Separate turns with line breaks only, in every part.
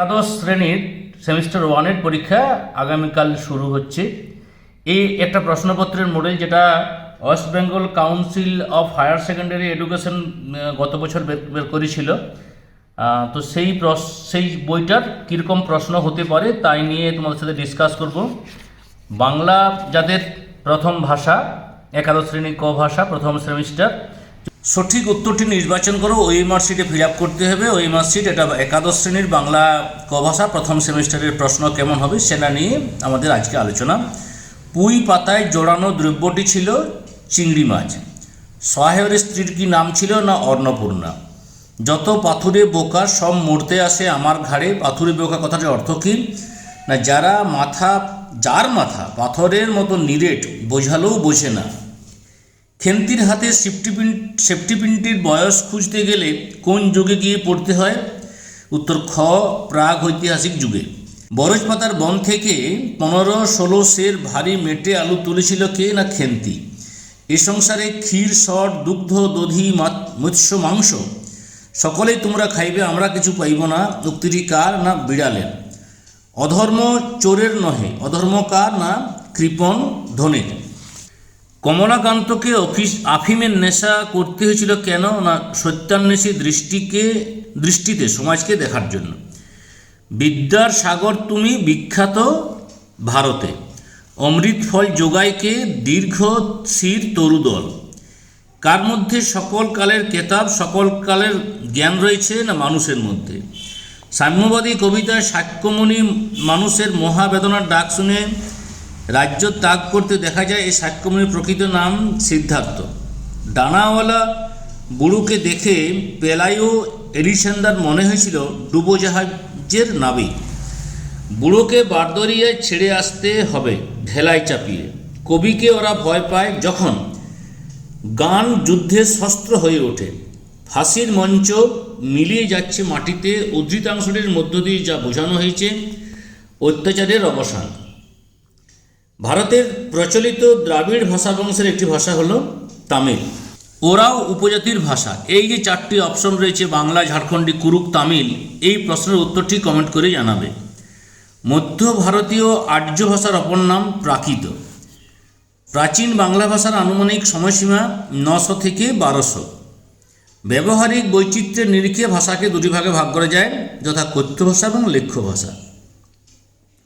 একাদশ শ্রেণির সেমিস্টার ওয়ানের পরীক্ষা আগামীকাল শুরু হচ্ছে। এই একটা প্রশ্নপত্রের মডেল যেটা West Bengal council of higher secondary education গত বছর বের করেছিল। তো সেই সেই বইটার কীরকম প্রশ্ন হতে পারে তাই নিয়ে তোমাদের সাথে ডিসকাস করব। বাংলা যাদের প্রথম ভাষা, একাদশ শ্রেণি ক ভাষা, প্রথম সেমিস্টার সঠিক উত্তরটি নির্বাচন করো। ওই মার্কশিটে ফিল আপ করতে হবে। ওই মার্কশিট, এটা একাদশ শ্রেণির বাংলা ক ভাষা প্রথম সেমিস্টারের প্রশ্ন কেমন হবে সেটা নিয়ে আমাদের আজকে আলোচনা। পুঁই পাতায় জোড়ানো দ্রব্যটি ছিল চিংড়ি মাছ। সাহেবের স্ত্রীর কি নাম ছিল না অন্নপূর্ণা যত পাথুরে বোকা, সব মরতে আসে আমার ঘাড়ে। পাথুরে বোকা কথাটির অর্থ কী? না, যারা মাথা, যার মাথা পাথরের মতো নিরেট, বোঝালেও বোঝে না। খেন্তির হাতে সেফটি পিন, সেফটি পিনটির বয়স খুঁজতে গেলে কোন যুগে গিয়ে পড়তে হয়? উত্তর খ, প্রাগ ঐতিহাসিক যুগে। বরজ পাতার বন থেকে পনেরো ষোলো সের ভারী মেটে আলু তুলেছিল কে না খেন্তি এ সংসারে ক্ষীর সট দুগ্ধ, দধি মৎস্য, মাংস, সকলেই তোমরা খাইবে, আমরা কিছু পাইব না। উক্তিটি কার না বিড়ালের? অধর্ম চোরের নহে, অধর্ম কার না? কৃপণ ধনের। কমলাকান্তকে অফিস আফিমের নেশা করতে হয়েছিল কেন না সত্যান্বেষী দৃষ্টিকে, দৃষ্টিতে সমাজকে দেখার জন্য? বিদ্যার সাগর তুমি বিখ্যাত ভারতে। অমৃত ফল যোগাইকে দীর্ঘ শির তরুদল। কার মধ্যে সকল কালের কেতাব, সকল কালের জ্ঞান রয়েছে না মানুষের মধ্যে? সাম্যবাদী কবিতায় সাক্ষ্যমণি মানুষের মহাবেদনার ডাক শুনে রাজ্য ত্যাগ করতে দেখা যায় এই সাক্ষ্যমণির প্রকৃত নাম সিদ্ধার্থ। ডানাওয়ালা বুড়োকে দেখে পেলাইও এলিসেন্দার মনে হয়েছিল, ডুবোজাহাজের নাবিক। বুড়োকে বারদরিয়ায় ছেড়ে আসতে হবে, ঢেলাই চাপিয়ে। কবিকে ওরা ভয় পায় যখন গান যুদ্ধের শস্ত্র হয়ে ওঠে। ফাঁসির মঞ্চ মিলিয়ে যাচ্ছে মাটিতে, উদ্ধৃতাংশটির মধ্য দিয়ে যা বোঝানো হয়েছে, অত্যাচারের অবসান। ভারতের প্রচলিত দ্রাবিড় ভাষা বংশের একটি ভাষা হলো তামিল। ওরাও উপজাতির ভাষা। এই যে চারটি অপশন রয়েছে, বাংলা, ঝাড়খণ্ডী, কুরুক, তামিল, এই প্রশ্নের উত্তরটি কমেন্ট করে জানাবে। মধ্য ভারতীয় আর্য ভাষার অপর নাম প্রাকৃত। প্রাচীন বাংলা ভাষার আনুমানিক সময়সীমা নশো থেকে বারোশো। ব্যবহারিক বৈচিত্র্যের নিরিখে ভাষাকে দুটি ভাগে ভাগ করা যায়, যথা কথ্য ভাষা এবং লেখ্য ভাষা।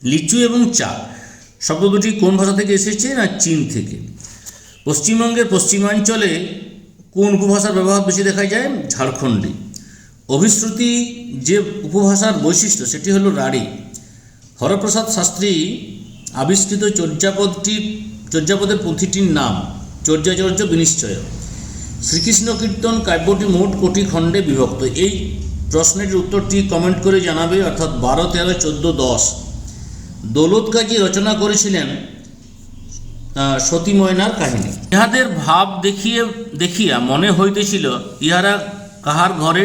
লিচু এবং চা। শব্দ দুটি কোন ভাষা থেকে এসেছে না চীন থেকে? পশ্চিমবঙ্গের পশ্চিমাঞ্চলে কোন উপভাষার ব্যবহার বেশি দেখা যায়? ঝাড়খণ্ডে। অভিশ্রুতি যে উপভাষার বৈশিষ্ট্য সেটি হলো রাঢ়ী। হরপ্রসাদ শাস্ত্রী আবিষ্কৃত চর্যাপদটি, চর্যাপদের পুঁথিটির নাম চর্যাচর্য বিনিশ্চয়। শ্রীকৃষ্ণ কীর্তন কাব্যটি মোট কোটি খণ্ডে বিভক্ত। এই প্রশ্নের উত্তরটি কমেন্ট করে জানাবে, অর্থাৎ বারো, তেরো, চোদ্দ, দশ। দৌলত কাজী রচনা করেছিলেন সতী ময়নার কাহিনী। ইহাদের ভাব দেখিয়ে, দেখিয়া মনে হইতেছিল, ইহারা কাহার ঘরে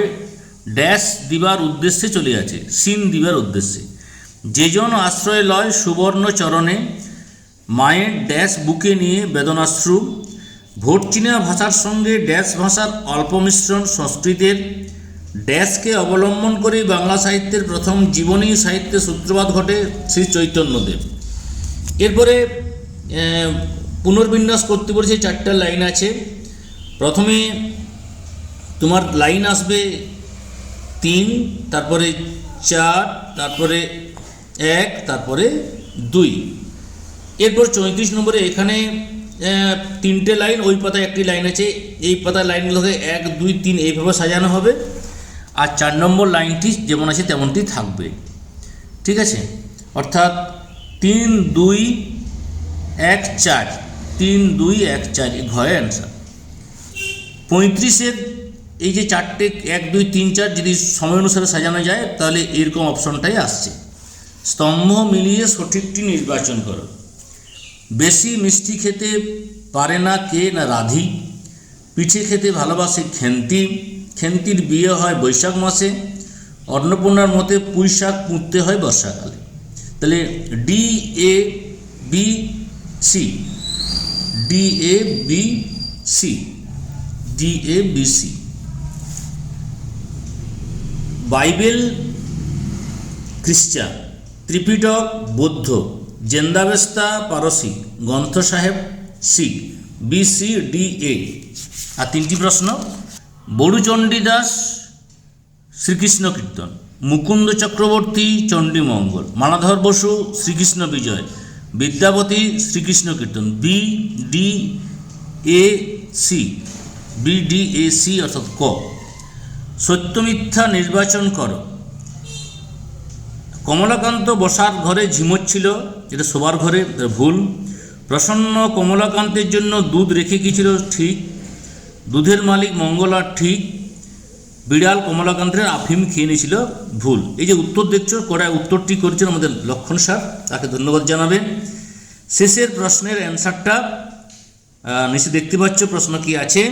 ড্যাশ দিবার উদ্দেশ্যে চলিয়াছে, সিন দিবার উদ্দেশ্যে। যেজন আশ্রয় লয় সুবর্ণ চরণে মায়ের ড্যাশ বুকে নিয়ে বেদনাশ্রু। ভোট চীনা ভাষার সঙ্গে ড্যাশ ভাষার অল্প মিশ্রণ সংস্কৃতের ড্যাশকে অবলম্বন করেই বাংলা সাহিত্যের প্রথম জীবনী সাহিত্যে সূত্রপাত ঘটে শ্রী চৈতন্যদেব। এরপরে পুনর্বিন্যাস করতে বলেছে চারটা লাইন আছে। প্রথমে, তোমার লাইন আসবে তিন, তারপরে চার, তারপরে এক, তারপরে দুই। এরপর চৌত্রিশ নম্বরে এখানে তিনটে লাইন, ওই পাতায় একটি লাইন আছে। এই পাতার লাইনগুলোকে এক, দুই, তিন এইভাবে সাজানো হবে। আর চার নম্বর লাইনটি যেমন আছে তেমনটি থাকবে। ঠিক আছে? অর্থাৎ তিন, দুই, এক, চার। তিন, দুই, এক, চার, এই ঘরে অ্যান্সার পঁয়ত্রিশের এই যে চারটে এক, দুই, তিন, চার যদি সময় অনুসারে সাজানো যায়, তাহলে এরকম অপশনটাই আসছে। স্তম্ভ মিলিয়ে সঠিকটি নির্বাচন করো। বেশি মিষ্টি খেতে পারে না কে না রাধি। পিঠে খেতে ভালোবাসে খেন্তি খেন্তির বিয়ে হয় বৈশাখ মাসে, অন্নপূর্ণার মতে পুঁই শাক পুঁততে হয় বর্ষাকালে। তাহলে D A B C D A B C D A B C Bible খ্রিস্টান, ত্রিপিটক, বৌদ্ধ, Zend Avesta, Parsi Granth Sahib Sikh B C D A আর তিনটি প্রশ্ন? Baru Chandi Das Shrikrishna Kirtan. Mukunda Chakraborty Chandimangal Maladhar Basu, Shrikrishna Vijay. Vidyapati, Shrikrishna Kirtan. B D A C B D A C অর্থাৎ ক। সত্যমিথ্যা নির্বাচন কর। কমলাকান্ত বসার ঘরে ঝিমোচ্ছিল। যেটা শোবার ঘরে, এটা ভুল। প্রসন্ন কমলাকান্তের জন্য দুধ রেখে গিয়েছিল, ঠিক। দুধের মালিক মঙ্গলার ঠিক বিড়াল কমলাকান্তের আফিম খেয়ে নিয়েছিল ভুল। এই যে উত্তর দেখছ, কড়ায় উত্তরটি করেছেন আমাদের লক্ষণ স্যার, তাকে ধন্যবাদ জানাবেন। শেষের প্রশ্নের অ্যান্সারটা নিচে দেখতে পাচ্ছ, প্রশ্ন কি আছে?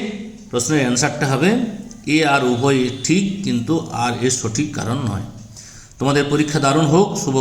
প্রশ্নের অ্যান্সারটা হবে, এ আর উভয় ঠিক, কিন্তু আর এর সঠিক কারণ নয়। তোমাদের পরীক্ষা দারুণ হোক, শুভ